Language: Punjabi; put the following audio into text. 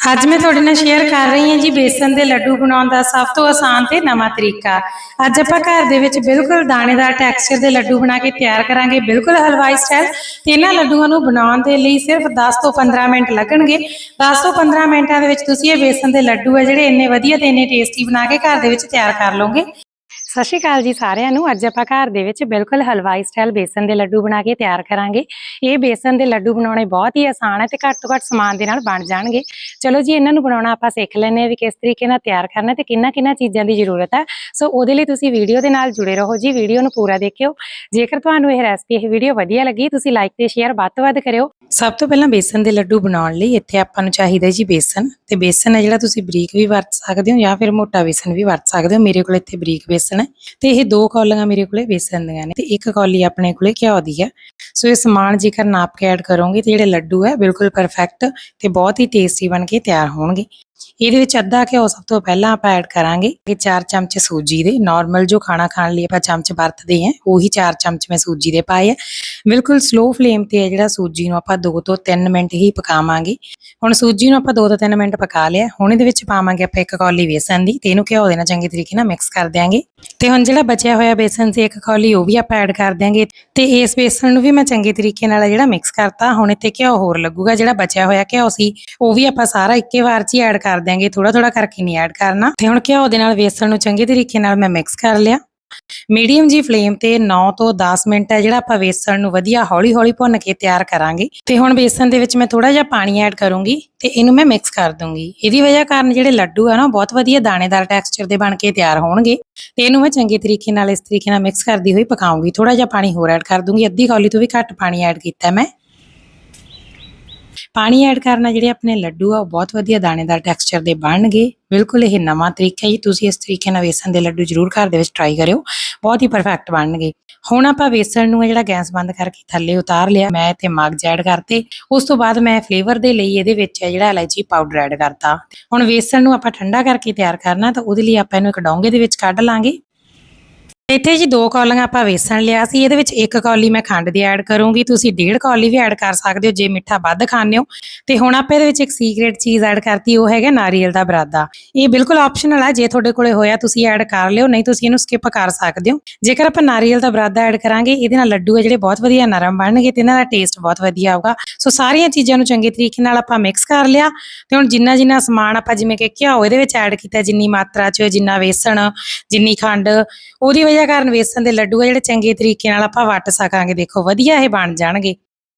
ਅੱਜ ਮੈਂ ਤੁਹਾਡੇ ਨਾਲ ਸ਼ੇਅਰ ਕਰ ਰਹੀ ਹਾਂ ਜੀ ਬੇਸਨ ਦੇ ਲੱਡੂ ਬਣਾਉਣ ਦਾ ਸਭ ਤੋਂ ਆਸਾਨ ਤੇ ਨਵਾਂ ਤਰੀਕਾ। ਅੱਜ ਆਪਾਂ ਘਰ ਦੇ ਵਿੱਚ ਬਿਲਕੁਲ ਦਾਣੇਦਾਰ ਟੈਕਸਚਰ ਦੇ ਲੱਡੂ ਬਣਾ ਕੇ ਤਿਆਰ ਕਰਾਂਗੇ, ਬਿਲਕੁਲ ਹਲਵਾਈ ਸਟਾਈਲ ਤੇ ਇਹਨਾਂ ਲੱਡੂਆਂ ਨੂੰ ਬਣਾਉਣ ਦੇ ਲਈ ਸਿਰਫ 10 ਤੋਂ 15 ਮਿੰਟ ਲੱਗਣਗੇ। 10 ਤੋਂ 15 ਮਿੰਟਾਂ ਦੇ ਵਿੱਚ ਤੁਸੀਂ ਇਹ ਬੇਸਨ ਦੇ ਲੱਡੂ ਆ ਜਿਹੜੇ ਇੰਨੇ ਵਧੀਆ ਤੇ ਇੰਨੇ ਟੇਸਟੀ ਬਣਾ ਕੇ ਘਰ ਦੇ ਵਿੱਚ ਤਿਆਰ ਕਰ ਲਓਗੇ। ਸਤਿ ਸ਼੍ਰੀ ਅਕਾਲ ਜੀ ਸਾਰਿਆਂ ਨੂੰ। ਅੱਜ ਆਪਾਂ ਘਰ ਦੇ ਵਿੱਚ ਬਿਲਕੁਲ ਹਲਵਾਈ ਸਟਾਈਲ ਬੇਸਨ ਦੇ ਲੱਡੂ ਬਣਾ ਕੇ ਤਿਆਰ ਕਰਾਂਗੇ। ਇਹ ਬੇਸਨ ਦੇ ਲੱਡੂ ਬਣਾਉਣੇ ਬਹੁਤ ਹੀ ਆਸਾਨ ਹੈ ਤੇ ਘੱਟ ਤੋਂ ਘੱਟ ਸਮਾਨ ਦੇ ਨਾਲ ਬਣ ਜਾਣਗੇ। ਚਲੋ ਜੀ, ਇਹਨਾਂ ਨੂੰ ਬਣਾਉਣਾ ਆਪਾਂ ਸਿੱਖ ਲੈਂਦੇ ਹਾਂ ਵੀ ਕਿਸ ਤਰੀਕੇ ਨਾਲ ਤਿਆਰ ਕਰਨਾ ਤੇ ਕਿੰਨਾ ਕਿੰਨਾ ਚੀਜ਼ਾਂ ਦੀ ਜ਼ਰੂਰਤ ਹੈ। ਸੋ ਉਹਦੇ ਲਈ ਤੁਸੀਂ ਵੀਡੀਓ ਦੇ ਨਾਲ ਜੁੜੇ ਰਹੋ ਜੀ। ਵੀਡੀਓ ਨੂੰ ਪੂਰਾ ਦੇਖਿਓ। ਜੇਕਰ ਤੁਹਾਨੂੰ ਇਹ ਰੈਸਪੀ ਇਹ ਵੀਡੀਓ ਵਧੀਆ ਲੱਗੀ, ਤੁਸੀਂ ਲਾਈਕ ਤੇ ਸ਼ੇਅਰ ਵੱਧ ਤੋਂ ਵੱਧ ਕਰਿਓ। ਸਭ ਤੋਂ ਪਹਿਲਾਂ ਬੇਸਨ ਦੇ ਲੱਡੂ ਬਣਾਉਣ ਲਈ ਇੱਥੇ ਆਪਾਂ ਨੂੰ ਚਾਹੀਦਾ ਜੀ ਬੇਸਨ। ਤੇ ਬੇਸਨ ਹੈ ਜਿਹੜਾ ਤੁਸੀਂ ਬਰੀਕ ਵੀ ਵਰਤ ਸਕਦੇ ਹੋ ਜਾਂ ਫਿਰ ਮੋਟਾ ਬੇਸਨ ਵੀ ਵਰਤ ਸਕਦੇ ਹੋ। ਮੇਰੇ ਕੋਲ ਇੱਥੇ ਬਰੀਕ ਬੇਸਨ ਹੈ। ਤੇ ਇਹ ਦੋ ਕੌਲੀਆਂ ਮੇਰੇ ਕੋਲੇ ਬੇਸਨ ਦੀਆਂ ਨੇ ਤੇ ਇੱਕ ਕੌਲੀ ਆਪਣੇ ਕੋਲੇ ਘਿਓ ਦੀ ਹੈ। ਸੋ ਇਹ ਸਮਾਨ ਜੇਕਰ ਨਾਪ ਕੇ ਐਡ ਕਰੋਗੇ ਤੇ ਜਿਹੜੇ ਲੱਡੂ ਹੈ, ਬਿਲਕੁਲ ਪਰਫੈਕਟ ਤੇ ਬਹੁਤ ਹੀ ਟੇਸਟੀ ਬਣ ਕੇ ਤਿਆਰ ਹੋਣਗੇ। ਇਹਦੇ ਵਿੱਚ ਅੱਧਾ ਘਿਓ ਸਭ ਤੋਂ ਪਹਿਲਾਂ ਆਪਾਂ ਐਡ ਕਰਾਂਗੇ ਕਿ 4 ਚਮਚ ਸੂਜੀ ਦੇ ਨਾਰਮਲ ਜੋ ਖਾਣਾ ਖਾਣ ਲਈ ਆਪਾਂ ਚਮਚ ਵਰਤਦੇ ਹਾਂ, ਉਹੀ 4 ਚਮਚ ਮੈਂ ਸੂਜੀ ਦੇ ਪਾਏ ਆ। ਬਿਲਕੁਲ ਸਲੋ ਫਲੇਮ ਤੇ ਹੈ ਜਿਹੜਾ ਸੂਜੀ ਨੂੰ ਆਪਾਂ 2 ਤੋਂ 3 ਮਿੰਟ ਹੀ ਪਕਾਵਾਂਗੇ। ਹੁਣ ਸੂਜੀ ਨੂੰ ਆਪਾਂ 2 ਤੋਂ 3 ਮਿੰਟ ਪਕਾ ਲਿਆ। ਹੁਣ ਇਹਦੇ ਵਿੱਚ ਪਾਵਾਂਗੇ ਆਪਾਂ ਇੱਕ ਕੌਲੀ ਬੇਸਨ ਦੀ ਤੇ ਇਹਨੂੰ ਘਿਓ ਦੇ ਨਾਲ ਚੰਗੇ ਤਰੀਕੇ ਨਾਲ ਮਿਕਸ ਕਰ ਦਿਆਂਗੇ। ਤੇ ਹੁਣ ਜਿਹੜਾ ਬਚਿਆ ਹੋਇਆ ਬੇਸਨ ਸੀ ਇੱਕ ਕੌਲੀ, ਉਹ ਵੀ ਆਪਾਂ ਐਡ ਕਰ ਦਿਆਂਗੇ। ਤੇ ਇਸ ਬੇਸਨ ਨੂੰ ਵੀ ਮੈਂ ਚੰਗੇ ਤਰੀਕੇ ਨਾਲ ਜਿਹੜਾ ਮਿਕਸ ਕਰਤਾ, ਹੁਣ ਇੱਥੇ ਘਿਓ ਹੋਰ ਲੱਗੂਗਾ। ਜਿਹੜਾ ਬਚਿਆ ਹੋਇਆ ਘਿਓ ਸੀ, ਉਹ ਵੀ ਆਪਾਂ ਸਾਰਾ ਇੱਕੇ ਵਾਰ 'ਚ ਹੀ ਐਡ ਕਰ ਕਰ ਦਿਆਂਗੇ ਥੋੜਾ ਥੋੜਾ ਕਰਕੇ ਨਹੀਂ ਐਡ ਕਰਨਾ। ਤੇ ਹੁਣ ਘਿਓ ਦੇ ਨਾਲ ਵੇਸਣ ਨੂੰ ਚੰਗੇ ਤਰੀਕੇ ਨਾਲ ਮੈਂ ਮਿਕਸ ਕਰ ਲਿਆ। ਮੀਡੀਅਮ ਜੀ ਫਲੇਮ ਤੇ 9 ਤੋਂ 10 ਮਿੰਟ ਹੈ, ਜਿਹੜਾ ਆਪਾਂ ਵੇਸਣ ਨੂੰ ਵਧੀਆ ਹੌਲੀ ਹੌਲੀ ਭੁੰਨ ਕੇ ਤਿਆਰ ਕਰਾਂਗੇ। ਤੇ ਹੁਣ ਵੇਸਣ ਦੇ ਵਿੱਚ ਮੈਂ ਥੋੜਾ ਜਿਹਾ ਪਾਣੀ ਐਡ ਕਰੂੰਗੀ ਤੇ ਇਹਨੂੰ ਮੈਂ ਮਿਕਸ ਕਰ ਦੂੰਗੀ। ਇਹਦੀ ਵਜ੍ਹਾ ਕਾਰਨ ਜਿਹੜੇ ਲੱਡੂ ਆ ਨਾ, ਉਹ ਬਹੁਤ ਵਧੀਆ ਦਾਣੇਦਾਰ ਟੈਕਸਚਰ ਦੇ ਬਣ ਕੇ ਤਿਆਰ ਹੋਣਗੇ। ਤੇ ਇਹਨੂੰ ਮੈਂ ਚੰਗੇ ਤਰੀਕੇ ਨਾਲ ਇਸ ਤਰੀਕੇ ਨਾਲ ਮਿਕਸ ਕਰਦੀ ਹੋਈ ਪਕਾਉਂਗੀ। ਥੋੜਾ ਜਿਹਾ ਪਾਣੀ ਹੋਰ ਐਡ ਕਰ ਦੂੰਗੀ। ਅੱਧੀ ਕੌਲੀ ਤੋਂ ਵੀ ਘੱਟ ਪਾਣੀ ਐਡ ਕੀਤਾ ਮੈਂ। ਪਾਣੀ ਐਡ ਕਰਨਾ ਜਿਹੜੇ ਆਪਣੇ ਲੱਡੂ ਆ, ਉਹ ਬਹੁਤ ਵਧੀਆ ਦਾਣੇਦਾਰ ਟੈਕਸਚਰ ਦੇ ਬਣਨਗੇ। ਬਿਲਕੁਲ ਇਹ ਨਵਾਂ ਤਰੀਕਾ ਹੈ ਜੀ, ਤੁਸੀਂ ਇਸ ਤਰੀਕੇ ਨਾਲ ਵੇਸਣ ਦੇ ਲੱਡੂ ਜ਼ਰੂਰ ਘਰ ਦੇ ਵਿੱਚ ਟਰਾਈ ਕਰਿਓ। ਬਹੁਤ ਹੀ ਪਰਫੈਕਟ ਬਣਨਗੇ। ਹੁਣ ਆਪਾਂ ਵੇਸਣ ਨੂੰ ਜਿਹੜਾ ਗੈਸ ਬੰਦ ਕਰਕੇ ਥੱਲੇ ਉਤਾਰ ਲਿਆ, ਮੈਂ ਇੱਥੇ ਮਗਜ ਐਡ ਕਰਤੇ। ਉਸ ਤੋਂ ਬਾਅਦ ਮੈਂ ਫਲੇਵਰ ਦੇ ਲਈ ਇਹਦੇ ਵਿੱਚ ਜਿਹੜਾ ਇਲਾਇਚੀ ਪਾਊਡਰ ਐਡ ਕਰਤਾ। ਹੁਣ ਵੇਸਣ ਨੂੰ ਆਪਾਂ ਠੰਡਾ ਕਰਕੇ ਤਿਆਰ ਕਰਨਾ, ਤਾਂ ਉਹਦੇ ਲਈ ਆਪਾਂ ਇਹਨੂੰ ਇੱਕ ਡੋਂਗੇ ਦੇ ਵਿੱਚ ਕੱਢ ਲਾਂਗੇ। ਇੱਥੇ ਜੀ ਦੋ ਕੌਲੀਆਂ ਆਪਾਂ ਵੇਸਣ ਲਿਆ ਸੀ, ਇਹਦੇ ਵਿੱਚ ਇੱਕ ਕੌਲੀ ਮੈਂ ਖੰਡ ਦੀ ਐਡ ਕਰੂੰਗੀ, ਤੁਸੀਂ ਡੇਢ ਕੌਲੀ ਵੀ ਐਡ ਕਰ ਸਕਦੇ ਹੋ ਜੇ ਮਿੱਠਾ ਵੱਧ ਖਾਂਦੇ ਹੋ। ਤੇ ਹੁਣ ਆਪਾਂ ਇਹਦੇ ਵਿੱਚ ਇੱਕ ਸੀਕ੍ਰੀਟ ਚੀਜ਼ ਐਡ ਕਰਤੀ, ਉਹ ਹੈਗਾ ਨਾਰੀਅਲ ਦਾ ਬਰਾਦਾ। ਇਹ ਬਿਲਕੁਲ ਆਪਸ਼ਨਲ ਹੈ ਜੇ ਤੁਹਾਡੇ ਕੋਲੇ ਹੋਇਆ ਤੁਸੀਂ ਐਡ ਕਰ ਲਿਓ, ਨਹੀਂ ਤੁਸੀਂ ਇਹਨੂੰ ਸਕਿਪ ਕਰ ਸਕਦੇ ਹੋ। ਜੇਕਰ ਆਪਾਂ ਨਾਰੀਅਲ ਦਾ ਬਰਾਦਾ ਐਡ ਕਰਾਂਗੇ, ਇਹਦੇ ਨਾਲ ਲੱਡੂ ਹੈ ਜਿਹੜੇ ਬਹੁਤ ਵਧੀਆ ਨਰਮ ਬਣਨਗੇ ਤੇ ਇਹਨਾਂ ਦਾ ਟੇਸਟ ਬਹੁਤ ਵਧੀਆ ਆਊਗਾ। ਸੋ ਸਾਰੀਆਂ ਚੀਜ਼ਾਂ ਨੂੰ ਚੰਗੇ ਤਰੀਕੇ ਨਾਲ ਆਪਾਂ ਮਿਕਸ ਕਰ ਲਿਆ ਤੇ ਹੁਣ ਜਿੰਨਾ ਜਿੰਨਾ ਸਮਾਨ ਆਪਾਂ ਜਿਵੇਂ ਕਿ ਘਿਓ ਇਹਦੇ ਵਿੱਚ ਐਡ ਕੀਤਾ ਜਿੰਨੀ ਮਾਤਰਾ 'ਚ, ਜਿੰਨਾ ਵੇਸਣ, ਜਿੰਨੀ ਖੰਡ, ਉਹਦੀ ਵਜ੍ਹਾ ਕਾਰਨ ਵੇਸਣ ਦੇ ਲੱਡੂ ਆ ਜਿਹੜੇ ਚੰਗੇ ਤਰੀਕੇ ਨਾਲ ਆਪਾਂ ਵੱਟ ਸਕਾਂਗੇ, ਦੇਖੋ, ਵਧੀਆ ਇਹ ਬਣ ਜਾਣਗੇ।